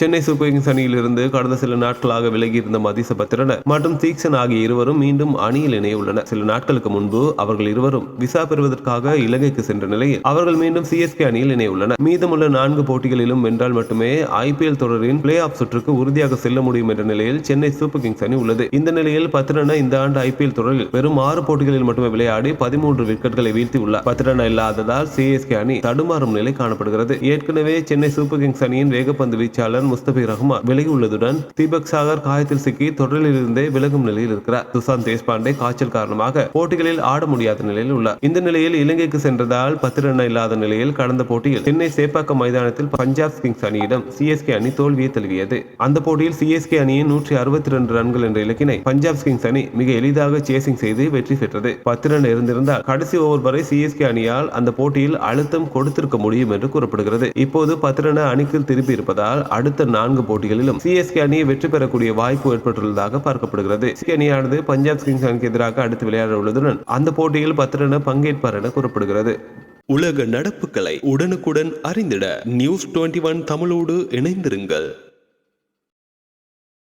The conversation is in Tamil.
சென்னை சூப்பர் கிங்ஸ் அணியிலிருந்து கடந்த சில நாட்களாக விலகியிருந்த மதிச பத்திரன மற்றும் தீக்ஷன் ஆகிய இருவரும் மீண்டும் அணியில் இணைய உள்ளனர். சில நாட்களுக்கு முன்பு அவர்கள் இருவரும் விசா பெறுவதற்காக இலங்கைக்கு சென்ற நிலையில் அவர்கள் மீண்டும் சிஎஸ்கே அணியில் இணைய உள்ளனர். மீதமுள்ள நான்கு போட்டிகளிலும் வென்றால் மட்டுமே ஐபிஎல் தொடரின் பிளே ஆஃப் சுற்றுக்கு உறுதியாக செல்ல முடியும் என்ற நிலையில் சென்னை சூப்பர் கிங்ஸ் அணி உள்ளது. இந்த நிலையில் பத்திரன இந்த ஆண்டு ஐபிஎல் தொடரில் வெறும் ஆறு போட்டிகளில் மட்டுமே விளையாடி பதிமூன்று விக்கெட்களை வீழ்த்தி உள்ளார். பத்திரன இல்லாததால் சிஎஸ்கே அணி தடுமாறும் நிலை காணப்படுகிறது. ஏற்கனவே சென்னை சூப்பர் கிங்ஸ் அணியின் வேகப்பந்து வீச்சாளர் முஸ்தபிர் ரஹ்மான் விலகி உள்ளதுடன் தீபக் சாகர் காயத்தில் சிக்கி தொடரில் இருந்தே விலகும் நிலையில் இருக்கிறார். சுசாந்த் தேஷ்பாண்டே காய்ச்சல் காரணமாக போட்டிகளில் ஆட முடியாத நிலையில் உள்ளார். இந்த நிலையில் இலங்கைக்கு சென்றதால் பத்து ரன் இல்லாத நிலையில் கடந்த போட்டியில் சென்னை சேப்பாக்கம் மைதானத்தில் பஞ்சாப் கிங்ஸ் அணியிடம் சிஎஸ்கே அணி தோல்வியை தழுவியது. அந்த போட்டியில் சிஎஸ்கே அணியின் நூற்றி அறுபத்தி ரெண்டு ரன்கள் என்ற இலக்கினை பஞ்சாப் கிங்ஸ் அணி மிக எளிதாக சேசிங் செய்து வெற்றி பெற்றது. பத்து ரன் இருந்திருந்தால் கடைசி ஓவர் வரை சிஎஸ்கே அணியால் அந்த போட்டியில் அழுத்தம் கொடுத்திருக்க முடியும் என்று கூறப்படுகிறது. இப்போது பத்து ரன் அணிக்கு திருப்பி இருப்பதால் அடுத்த நான்கு போட்டிகளிலும் சிஎஸ்கே அணியை வெற்றி பெறக்கூடிய வாய்ப்பு ஏற்பட்டுள்ளதாக பார்க்கப்படுகிறது. சிஎஸ்கே அணியானது பஞ்சாப் கிங்ஸ் அணிக்கு எதிராக அடுத்து விளையாட உள்ளதுடன் அந்த போட்டியில் பத்து பங்கேற்பார் என கூறப்படுகிறது. உலக நடப்புகளை உடனுக்குடன் அறிந்திட நியூஸ் டுவெண்ட்டி ஒன் தமிழோடு இணைந்திருங்கள்.